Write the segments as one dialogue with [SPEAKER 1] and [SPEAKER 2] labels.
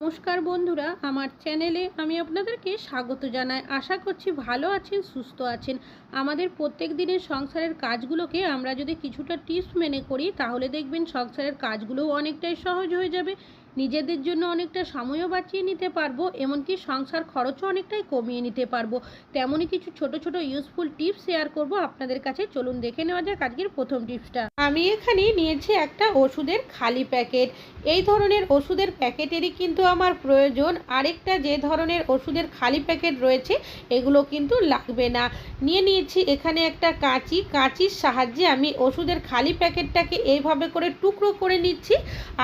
[SPEAKER 1] নমস্কার বন্ধুরা, আমার চ্যানেলে আমি আপনাদেরকে স্বাগত জানাই। আশা করছি ভালো আছেন, সুস্থ আছেন। আমাদের প্রত্যেক দিনের সংসারের কাজগুলোকে আমরা যদি কিছুটা টিপস মেনে করি, তাহলে দেখবেন সংসারের কাজগুলোও অনেকটাই সহজ হয়ে যাবে। নিজেদের জন্য অনেকটা সময়ও বাঁচিয়ে নিতে পারব, এমনকি সংসার খরচও অনেকটাই কমিয়ে নিতে পারব। তেমনই কিছু ছোট ছোট ইউজফুল টিপস শেয়ার করব আপনাদের কাছে। চলুন দেখে নেওয়া যাক আজকের প্রথম টিপসটা আমি এখানে নিয়েছি একটা ওষুধের খালি প্যাকেট। এই ধরনের ওষুধের প্যাকেটেরই কিন্তু আমার প্রয়োজন। আরেকটা যে ধরনের ওষুধের খালি প্যাকেট রয়েছে, এগুলো কিন্তু লাগবে না। নিয়ে নিয়েছি এখানে একটা কাঁচি। কাঁচির সাহায্যে আমি ওষুধের খালি প্যাকেটটাকে এইভাবে করে টুকরো করে নিচ্ছি।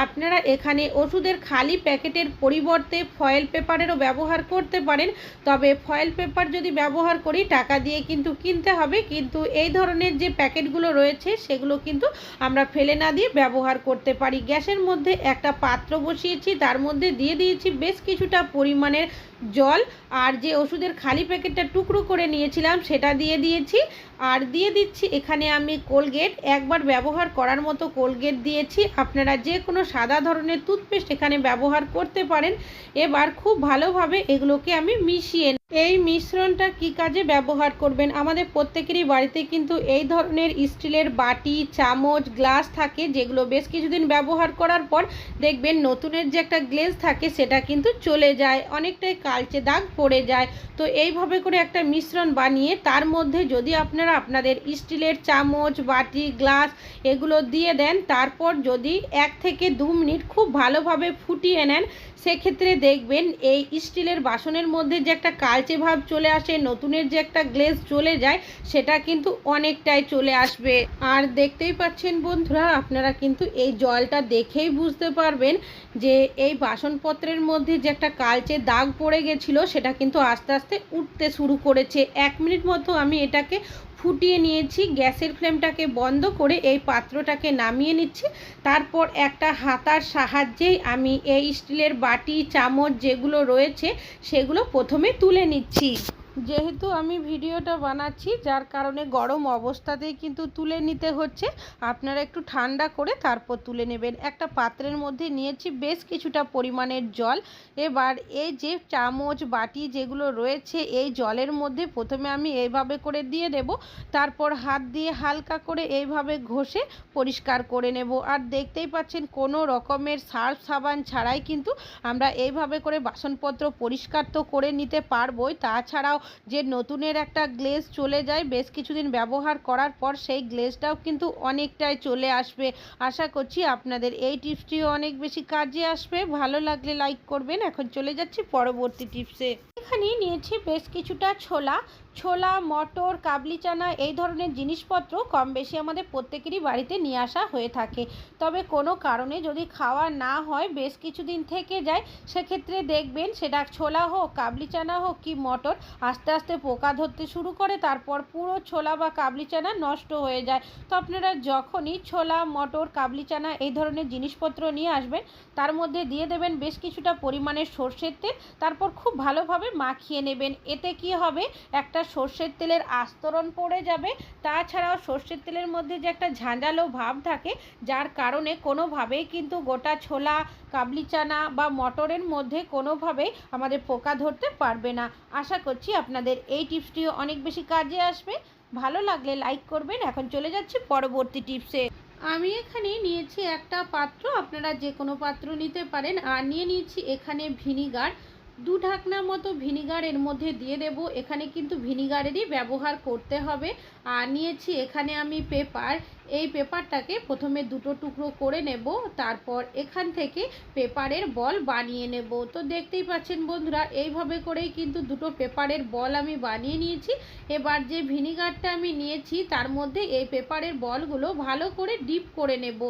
[SPEAKER 1] আপনারা এখানে ওষুধের খালি প্যাকেটের পরিবর্তে ফয়েল পেপারেরও ব্যবহার করতে পারেন। তবে ফয়েল পেপার যদি ব্যবহার করি, টাকা দিয়ে কিন্তু কিনতে হবে। কিন্তু এই ধরনের যে প্যাকেটগুলো রয়েছে, সেগুলো কিন্তু আমরা ফেলে না দিয়ে ব্যবহার করতে পারি। গ্যাসের মধ্যে একটা পাত্র বসিয়েছি, তার মধ্যে দিয়ে দিয়েছি বেশ কিছুটা পরিমাণের জল। আর যে ওষুধের খালি প্যাকেটটা টুকরো করে নিয়েছিলাম, সেটা দিয়ে দিয়েছি। আর দিয়ে দিচ্ছি এখানে আমি কোলগেট একবার ব্যবহার করার মতো কোলগেট দিয়েছি আপনারা যে কোনো সাদা ধরনের টুথপেস্ট এখানে ব্যবহার করতে পারেন এবার খুব ভালোভাবে এগুলোকে আমি মিশিয়ে। এই মিশ্রণটা কি কাজে ব্যবহার করবেন? আমাদের প্রত্যেকেরই বাড়িতে কিন্তু এই ধরনের স্টিলের বাটি, চামচ, গ্লাস থাকে যেগুলো বেশ কিছুদিন ব্যবহার করার পর দেখবেন নতুনের যে একটা গ্লেজ থাকে সেটা কিন্তু চলে যায়, অনেকটাই কালচে দাগ পড়ে যায়। তো এইভাবে করে একটা মিশ্রণ বানিয়ে তার মধ্যে যদি আপনারা আপনাদের স্টিলের চামচ, বাটি, গ্লাস এগুলো দিয়ে দেন, তারপর যদি এক থেকে দু মিনিট খুব ভালোভাবে ফুটিয়ে নেন সেক্ষেত্রে দেখবেন এই স্টিলের বাসনের মধ্যে যে একটা কালচে ভাব চলে আসে, নতুনের যে একটা গ্লেজ চলে যায়, সেটা কিন্তু অনেকটাই চলে আসবে। আর দেখতেই পাচ্ছেন বন্ধুরা, আপনারা কিন্তু এই জলটা দেখেই বুঝতে পারবেন যে এই বাসনপত্রের মধ্যে যে একটা কালচে দাগ পড়ে গেছিল, সেটা কিন্তু আস্তে আস্তে উঠতে শুরু করেছে। এক মিনিট মতো আমি এটাকে ফুটিয়ে নিয়েছি, গ্যাসের ফ্লেমটাকে বন্ধ করে এই পাত্রটাকে নামিয়ে নিচ্ছি। তারপর একটা হাতার সাহায্যেই আমি এই স্টিলের বাটি, চামচ যেগুলো রয়েছে সেগুলো প্রথমে তুলে নিচ্ছি। যেহেতু আমি ভিডিওটা বানাচ্ছি, যার কারণে গরম অবস্থাতেই কিন্তু তুলে নিতে হচ্ছে। আপনারা একটু ঠান্ডা করে তারপর তুলে নেবেন। একটা পাত্রের মধ্যে নিয়েছি বেশ কিছুটা পরিমাণের জল। এবার এই যে চামচ, বাটি যেগুলো রয়েছে, এই জলের মধ্যে প্রথমে আমি এইভাবে করে দিয়ে দেব। তারপর হাত দিয়ে হালকা করে এইভাবে ঘষে পরিষ্কার করে নেব। আর দেখতেই পাচ্ছেন, কোনো রকমের সার্ফ সাবান ছাড়াই কিন্তু আমরা এইভাবে করে বাসনপত্র পরিষ্কার তো করে নিতে পারবোই। তাছাড়াও যে নতুনের একটা গ্লেজ চলে যায়, বেশ কিছুদিন ব্যবহার করার পর সেই গ্লেজটাও কিন্তু অনেকটাই চলে আসবে। আশা করছি আপনাদের এই টিপসটিও অনেক বেশি কাজে আসবে। ভালো লাগলে লাইক করবেন। এখন চলে যাচ্ছি পরবর্তী টিপসে। এখানে নিয়েছি বেশ কিছুটা ছোলা। ছোলা, মটর, কাবলি চানা এই ধরনের জিনিসপত্র কম বেশি আমাদের প্রত্যেকেরই বাড়িতে নিয়ে আসা হয়ে থাকে। তবে কোনো কারণে যদি খাওয়া না হয়, বেশ কিছুদিন থেকে যায়, সেক্ষেত্রে দেখবেন সেটা ছোলা হোক, কাবলি চানা হোক কি মটর আস্তে আস্তে পোকা ধরতে শুরু করে, তারপর পুরো ছোলা বা কাবলি চানা নষ্ট হয়ে যায়। তো আপনারা যখনই ছোলা, মটর কাবলি চানা এই ধরনের জিনিসপত্র নিয়ে আসবেন, তার মধ্যে দিয়ে দেবেন বেশ কিছুটা পরিমাণের সর্ষের তেল, তারপর খুব ভালোভাবে মাখিয়ে নেবেন। এতে কি হবে? একটা সর্ষের তেলের আস্তরণ পড়ে যাবে। তাছাড়াও সর্ষের তেলের মধ্যে যে একটা ঝাঁঝালো ভাব থাকে, যার কারণে কোনোভাবেই কিন্তু গোটা ছোলা কাবলি চানা বা মটরের মধ্যে কোনোভাবেই আমাদের পোকা ধরতে পারবে না। আশা করছি আপনাদের এই টিপসটিও অনেক বেশি কাজে আসবে। ভালো লাগলে লাইক করবেন। এখন চলে যাচ্ছি পরবর্তী টিপসে। আমি এখানে নিয়েছি একটা পাত্র, আপনারা যে কোনো পাত্র নিতে পারেন। আর নিয়ে নিয়েছি এখানে ভিনিগার। দু ঢাকনা মতো ভিনিগার এর মধ্যে দিয়ে দেব। এখানে কিন্তু ভিনিগারেরই ব্যবহার করতে হবে। আর নিয়েছি এখানে আমি পেপার। এই পেপারটাকে প্রথমে দুটো টুকরো করে নেব, তারপর এখান থেকে পেপারের বল বানিয়ে নেব। তো দেখতেই পাচ্ছেন বন্ধুরা, এইভাবে করেই কিন্তু দুটো পেপারের বল আমি বানিয়ে নিয়েছি। এবার যে ভিনিগারটা আমি নিয়েছি, তার মধ্যে এই পেপারের বলগুলো ভালো করে ডিপ করে নেব।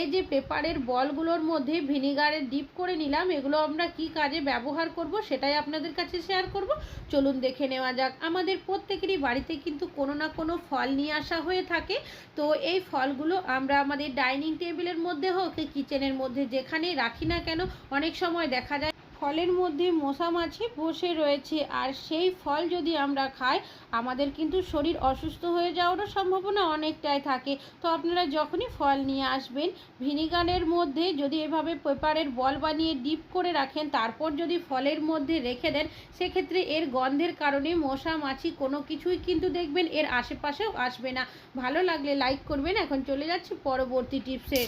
[SPEAKER 1] এই যে পেপারের বলগুলোর মধ্যে ভিনিগারের ডিপ করে নিলাম, এগুলো আমরা কি কাজে ব্যবহার করব সেটাই আপনাদের কাছে শেয়ার করব। চলুন দেখে নেওয়া যাক। আমাদের প্রত্যেকেরই বাড়িতে কিন্তু কোনো না কোনো ফল নিয়ে আসা হয়ে থাকে। তো এই ফলগুলো আমরা আমাদের ডাইনিং টেবিলের মধ্যে হোক কিচেনের মধ্যে যেখানেই রাখি না কেন, অনেক সময় দেখা যায় ফলের মধ্যে মশা মাছি বসে রয়েছে। আর সেই ফল যদি আমরা খাই, আমাদের কিন্তু শরীর অসুস্থ হয়ে যাওয়ারও সম্ভাবনা অনেকটাই থাকে। তো আপনারা যখনই ফল নিয়ে আসবেন, ভিনিগারের মধ্যে যদি এভাবে পেপারের বল বানিয়ে ডিপ করে রাখেন, তারপর যদি ফলের মধ্যে রেখে দেন, সেক্ষেত্রে এর গন্ধের কারণে মশা মাছি কোনো কিছুই কিন্তু দেখবেন এর আশেপাশেও আসবে না। ভালো লাগলে লাইক করবেন। এখন চলে যাচ্ছি পরবর্তী টিপসে।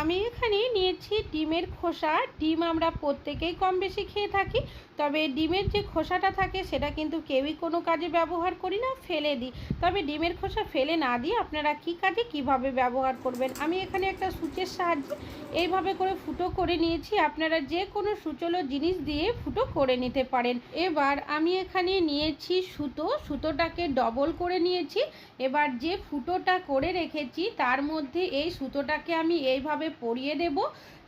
[SPEAKER 1] আমি এখানে নিয়েছি ডিমের খোসা। ডিম আমরা প্রত্যেকেই কম বেশি খেয়ে থাকি, তবে ডিমের যে খোসাটা থাকে সেটা কিন্তু কেউই কোনো কাজে ব্যবহার করি না, ফেলে দিই। তবে ডিমের খোসা ফেলে না দিয়ে আপনারা কি কাজে কীভাবে ব্যবহার করবেন? আমি এখানে একটা সূচের সাহায্যে এইভাবে করে ফুটো করে নিয়েছি, আপনারা যে কোনো সুচলো জিনিস দিয়ে ফুটো করে নিতে পারেন। এবার আমি এখানে নিয়েছি সুতো, সুতোটাকে ডবল করে নিয়েছি। এবার যে ফুটোটা করে রেখেছি, তার মধ্যে এই সুতোটাকে আমি এইভাবে পরিয়ে দেব।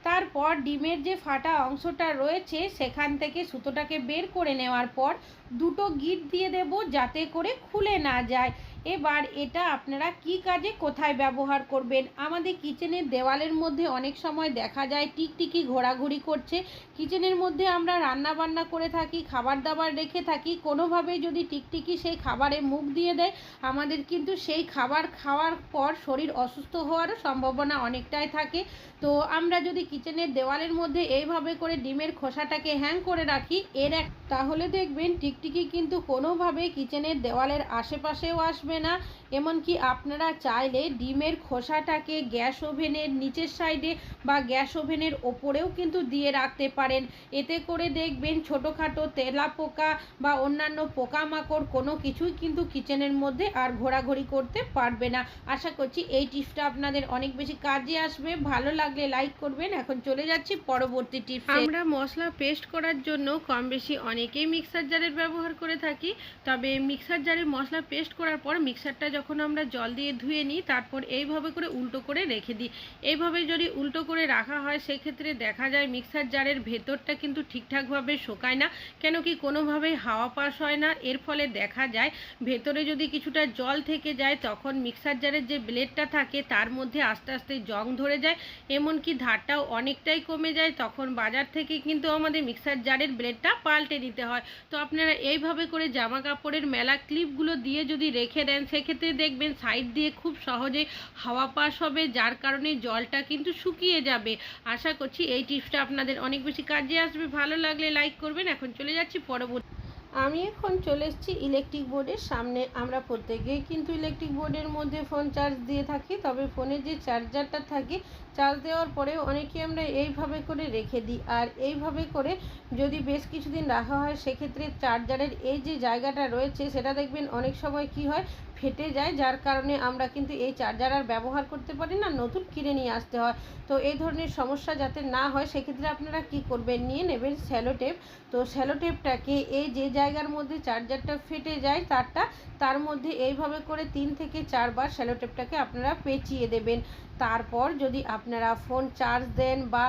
[SPEAKER 1] তারপর ডিমের যে ফাটা অংশটা রয়েছে, সেখান থেকে সুতোটাকে বের করে নেওয়ার পর দুটো গিট দিয়ে দেব যাতে করে খুলে না যায়। এবার এটা আপনারা কি কাজে কোথায় ব্যবহার করবেন? আমাদের কিচেনের দেওয়ালের মধ্যে অনেক সময় দেখা যায় টিকটিকি ঘোরাঘুরি করছে। কিচেনের মধ্যে আমরা রান্না বান্না করে থাকি খাবার দাবার রেখে থাকি। কোনোভাবেই যদি টিকটিকি সেই খাবারে মুখ দিয়ে দেয়, আমাদের কিন্তু সেই খাবার খাওয়ার পর শরীর অসুস্থ হওয়ারও সম্ভাবনা অনেকটাই থাকে। তো আমরা যদি কিচেনের দেওয়ালের মধ্যে এইভাবে করে ডিমের খোসাটাকে হ্যাং করে রাখি, এর এক তাহলে দেখবেন টিকটিকি কিন্তু কোনোভাবেই কিচেনের দেওয়ালের আশেপাশেও আসবে না। এমনকি আপনারা চাইলে ডিমের খোসাটাকে গ্যাস ওভেনের নিচের সাইডে বা গ্যাস ওভেনের ওপরেও কিন্তু দিয়ে রাখতে পারেন। এতে করে দেখবেন ছোটোখাটো তেলা পোকা বা অন্যান্য পোকামাকড় কোনো কিছুই কিন্তু কিচেনের মধ্যে আর ঘোরাঘুরি করতে পারবে না। আশা করছি এই টিপসটা আপনাদের অনেক বেশি কাজে আসবে। ভালো লাগলে লাইক করবেন। এখন চলে যাচ্ছি পরবর্তী টিপস। আমরা মশলা পেস্ট করার জন্য কম বেশি অনেকেই মিক্সার জারের ব্যবহার করে থাকি। তবে মিক্সার জারে মশলা পেস্ট করার পর মিক্সারটা যখন আমরা জল দিয়ে ধুয়ে নিই, তারপর এইভাবে করে উল্টো করে রেখে দিই। এইভাবে যদি উল্টো করে রাখা হয়, সেক্ষেত্রে দেখা যায় মিক্সার জারের ভেতরটা কিন্তু ঠিকঠাকভাবে শোকায় না কেন কি কোনোভাবেই হাওয়া পাস হয় না। এর ফলে দেখা যায়, ভেতরে যদি কিছুটা জল থেকে যায়, তখন মিক্সার জারের যে ব্লেডটা থাকে, তার মধ্যে আস্তে আস্তে জং ধরে যায়। এমনকি ধারটাও অনেকটাই কমে যায়, তখন বাজার থেকে কিন্তু আমাদের মিক্সার জারের ব্লেডটা পাল্টে নিতে হয়। তো আপনারা এইভাবে করে জামা কাপড়ের মেলা ক্লিপগুলো দিয়ে যদি রেখে দেন, সেক্ষেত্রে দেখবেন সাইড দিয়ে খুব সহজে হাওয়া পাস হবে, যার কারণে জলটা কিন্তু শুকিয়ে যাবে। আশা করছি এই টিপসটা আপনাদের অনেক বেশি কাজে আসবে। ভালো লাগলে লাইক করবেন। এখন চলে যাচ্ছি পরবর্তী আমি এখন চলে এসেছি ইলেকট্রিক বোর্ডের সামনে। আমরা প্রত্যেকেই কিন্তু ইলেকট্রিক বোর্ডের মধ্যে ফোন চার্জ দিয়ে থাকি, তবে ফোনে যে চার্জারটা থাকে চার্জ দেওয়ার পরে অনেকে আমরা এইভাবে করে রেখে দিই। আর এইভাবে করে যদি বেশ কিছুদিন রাখা হয়, সেক্ষেত্রে চার্জারের এই যে জায়গাটা রয়েছে, সেটা দেখবেন অনেক সময় কি হয় ফেটে যায়, যার কারণে আমরা কিন্তু এই চার্জার আর ব্যবহার করতে পারি না, নতুন কিনে নিয়ে আসতে হয়। তো এই ধরনের সমস্যা যাতে না হয়, সেক্ষেত্রে আপনারা কি করবেন, নিয়ে নেবেন স্যালো টেপ তো স্যালো টেপটাকে এই যে জায়গার মধ্যে চার্জারটা ফেটে যায়, তারটা, তার মধ্যে এইভাবে করে তিন থেকে চারবার স্যালো টেপটাকে আপনারা পেঁচিয়ে দেবেন। তারপর যদি আপনারা ফোন চার্জ দেন বা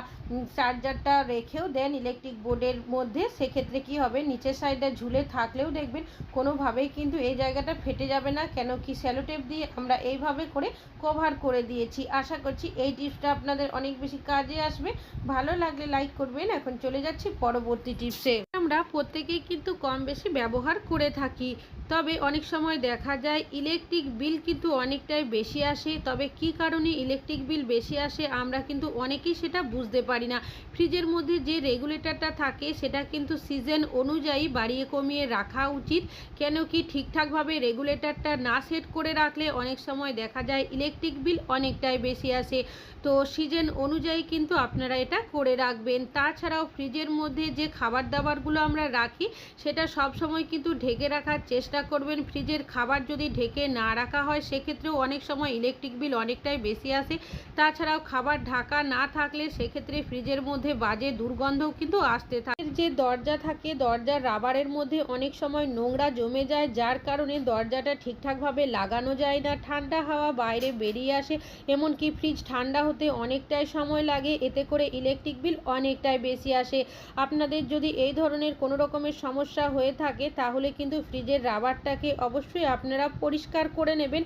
[SPEAKER 1] চার্জারটা রেখেও দেন ইলেকট্রিক বোর্ডের মধ্যে, সেক্ষেত্রে কি হবে, নিচের সাইডে ঝুলে থাকলেও দেখবেন কোনোভাবেই কিন্তু এই জায়গাটা ফেটে যাবে না। কেন কি স্যালোটেপ দিয়ে আমরা এইভাবে করে কভার করে দিয়েছি। আশা করছি এই টিপসটা আপনাদের অনেক বেশি কাজে আসবে। ভালো লাগলে লাইক করবেন। এখন চলে যাচ্ছি পরবর্তী টিপসে। আমরা প্রত্যেকেই কিন্তু কম বেশি ব্যবহার করে থাকি। তবে অনেক সময় দেখা যায় ইলেকট্রিক বিল কিন্তু অনেকটাই বেশি আসে। তবে কি কারণে ইলেকট্রিক বিল বেশি আসে আমরা কিন্তু অনেকেই সেটা বুঝতে পারি না। ফ্রিজের মধ্যে যে রেগুলেটরটা থাকে সেটা কিন্তু সিজন অনুযায়ী বাড়িয়ে কমিয়ে রাখা উচিত। কেন কি ঠিকঠাকভাবে রেগুলেটরটা না সেট করে রাখলে অনেক সময় দেখা যায় ইলেকট্রিক বিল অনেকটাই বেশি আসে। তো সিজন অনুযায়ী কিন্তু আপনারা এটা করে রাখবেন। তাছাড়াও ফ্রিজের মধ্যে যে খাবার দাবারগুলো আমরা রাখি সেটা সব সময় কিন্তু ঢেকে রাখার চেষ্টা করবেন ফ্রিজের খাবার যদি ঢেকে না রাখা হয়, সেক্ষেত্রেও অনেক সময় ইলেকট্রিক বিল অনেকটাই বেশি আসে। তাছাড়াও খাবার ঢাকা না থাকলে সেক্ষেত্রে ফ্রিজের মধ্যে বাজে দুর্গন্ধও কিন্তু আসতে থাকে। যে দরজা থাকে, দরজার রাবারের মধ্যে অনেক সময় নোংরা জমে যায়, যার কারণে দরজাটা ঠিকঠাকভাবে লাগানো যায় না। ঠান্ডা হাওয়া বাইরে বেরিয়ে আসে, এমনকি ফ্রিজ ঠান্ডা হতে অনেকটাই সময় লাগে, এতে করে ইলেকট্রিক বিল অনেকটাই বেশি আসে। আপনাদের যদি এই ধরনের কোনো রকমের সমস্যা হয়ে থাকে, তাহলে কিন্তু ফ্রিজের রাবারটাকে অবশ্যই আপনারা পরিষ্কার করে নেবেন।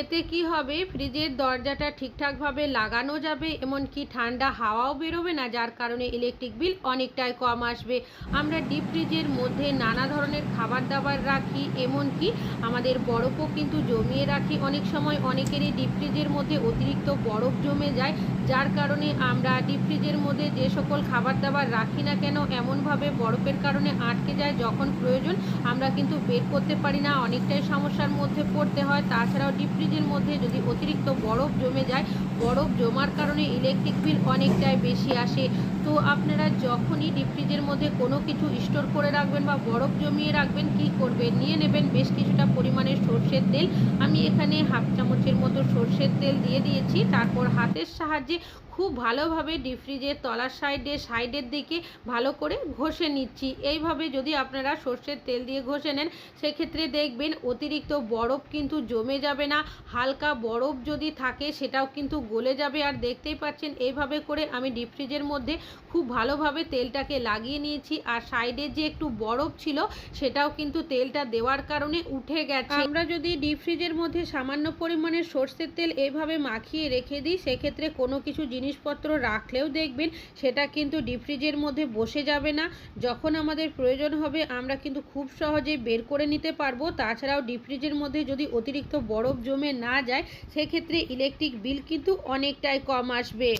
[SPEAKER 1] এতে কি হবে? ফ্রিজের দরজাটা ঠিকঠাকভাবে লাগানো যাবে, এমনকি ঠান্ডা হাওয়াও বেরোবে না, যার কারণে ইলেকট্রিক বিল অনেকটাই কম আসবে। আমরা ডিপ ফ্রিজের মধ্যে নানা ধরনের খাবার দাবার রাখি, এমনকি আমাদের বরফও কিন্তু জমিয়ে রাখি। অনেক সময় অনেকেরই ডিপ ফ্রিজের মধ্যে অতিরিক্ত বরফ জমে যায় যার কারণে আমরা ডিপ ফ্রিজের মধ্যে যে সকল খাবার দাবার রাখি না কেন, এমনভাবে বরফের কারণে আটকে যায় যখন প্রয়োজন, আমরা কিন্তু বের করতে পারি না। অনেকটাই সমস্যার মধ্যে পড়তে হয়। তাছাড়াও ডিপ ফ্রিজের মধ্যে যদি অতিরিক্ত বরফ জমে যায়, বরফ জমার কারণে ইলেকট্রিক বিল অনেকটাই বেশি আসে। তো আপনারা যখনই ডিপ ফ্রিজের মধ্যে কোনো কিছু স্টোর করে রাখবেন বা বরফ জমিয়ে রাখবেন, কি করবেন? নিয়ে নেবেন বেশ কিছুটা পরিমাণে সর্ষের তেল। আমি এখানে হাফ চামচের মতো সর্ষের তেল দিয়ে দিয়েছি। তারপর হাতের সাহায্যে খুব ভালোভাবে ডিপ ফ্রিজের তলার সাইডে সাইডের দিকে ভালো করে ঘষে নিচ্ছি। এইভাবে যদি আপনারা সর্ষের তেল দিয়ে ঘষে নেন, সেক্ষেত্রে দেখবেন অতিরিক্ত বরফ কিন্তু জমে যাবে না। হালকা বরফ যদি থাকে, সেটাও কিন্তু গলে যাবে। আর দেখতেই পাচ্ছেন, এইভাবে করে আমি ডিপ ফ্রিজের মধ্যে খুব ভালোভাবে তেলটাকে লাগিয়ে নিয়েছি। আর সাইডে যে একটু বরফ ছিল, সেটাও কিন্তু তেলটা দেওয়ার কারণে উঠে গেছে। আমরা যদি ডিপ ফ্রিজের মধ্যে সামান্য পরিমাণে সর্ষের তেল এভাবে মাখিয়ে রেখে দিই, সেক্ষেত্রে কোনো কিছু জিনিসপত্র রাখলেও দেখবেন সেটা কিন্তু ডিপ ফ্রিজের মধ্যে বসে যাবে না। যখন আমাদের প্রয়োজন হবে, আমরা কিন্তু খুব সহজেই বের করে নিতে পারব। তাছাড়াও ডিপ ফ্রিজের মধ্যে যদি অতিরিক্ত বরফ জমে না যায়, সেক্ষেত্রে ইলেকট্রিক বিল কিন্তু অনেকটাই কম আসবে।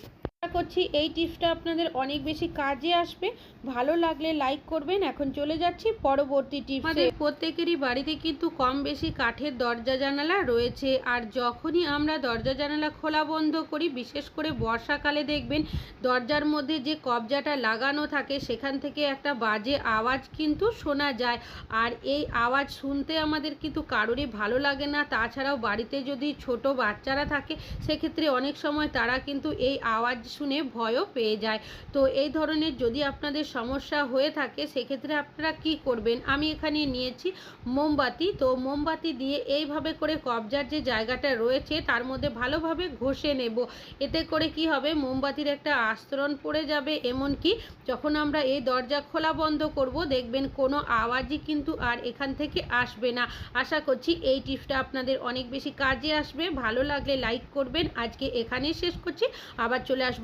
[SPEAKER 1] আশা করছি এই টিপসটা আপনাদের অনেক বেশি কাজে আসবে। ভালো লাগলে লাইক করবেন। এখন চলে যাচ্ছি পরবর্তী টিপস। আমাদের প্রত্যেকেরই বাড়িতে কিন্তু কম বেশি কাঠের দরজা জানালা রয়েছে। আর যখনই আমরা দরজা জানালা খোলা বন্ধ করি, বিশেষ করে বর্ষাকালে দেখবেন দরজার মধ্যে যে কবজাটা লাগানো থাকে, সেখান থেকে একটা বাজে আওয়াজ কিন্তু শোনা যায়। আর এই আওয়াজ শুনতে আমাদের কিন্তু কারোরই ভালো লাগে না। তাছাড়াও বাড়িতে যদি ছোট বাচ্চারা থাকে, সেক্ষেত্রে অনেক সময় তারা কিন্তু এই আওয়াজ শুনে ভয়ও পেয়ে যায়। তো এই ধরনের যদি আপনাদের সমস্যা হয়ে থাকে, সেক্ষেত্রে আপনারা কি করবেন? আমি এখানে নিয়েছি মোমবাতি। তো মোমবাতি দিয়ে এইভাবে করে কবজার যে জায়গাটা রয়েছে, তার মধ্যে ভালোভাবে ঘষে নেব। এতে করে কি হবে? মোমবাতির একটা আস্তরণ পড়ে যাবে। এমনকি যখন আমরা এই দরজা খোলা বন্ধ করব, দেখবেন কোনো আওয়াজই কিন্তু আর এখান থেকে আসবে না। আশা করছি এই টিপসটা আপনাদের অনেক বেশি কাজে আসবে। ভালো লাগলে লাইক করবেন। আজকে এখানেই শেষ করছি। আবার চলে আসব